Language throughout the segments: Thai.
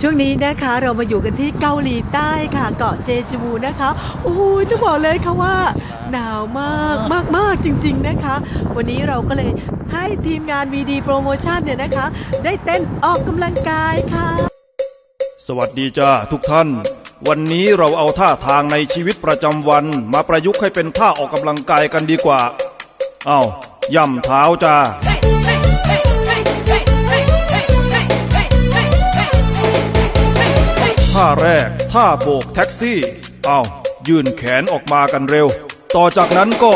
ช่วงนี้นะคะเรามาอยู่กันที่เกาหลีใต้ค่ะ เกาะเจจูนะคะโอ้โหต้องบอกเลยค่ะว่า หนาวมากมากมากจริง ๆนะคะ วันนี้เราก็เลยให้ทีมงานวีดีโปรโมชั่นเนี่ยนะคะ ได้เต้นออกกำลังกายค่ะ สวัสดีจ้าทุกท่าน วันนี้เราเอาท่าทางในชีวิตประจำวัน มาประยุกต์ให้เป็นท่าออกกำลังกายกันดีกว่า เอา้าย่ำเท้าจ้า ท่าแรก ท่าโบกแท็กซี่ เอา้ายื่นแขนออกมากันเร็ว ต่อจากนั้นก็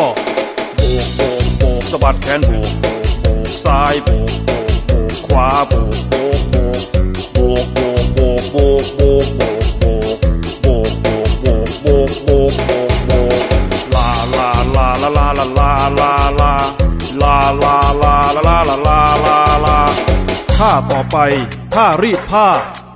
โบกโบกโบกสะบัดแขนโบกโบกโบกซ้ายโบกโบกโบกขวาโบกโบกโบกโบกโบกโบกโบกโบกโบกโบกโบกโบกโบกโบกโบกโบกโบกลาลาลาลาลาลาลาลาลาลาลาลาลาลาลาลาลาลาท่าต่อไปท่ารีดผ้า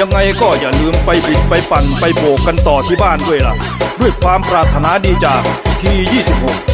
ยังไงก็อย่าลืมไปบิดไปปั่นไปโบกกันต่อที่บ้านด้วยล่ะ ด้วยความปรารถนาดีจากที 26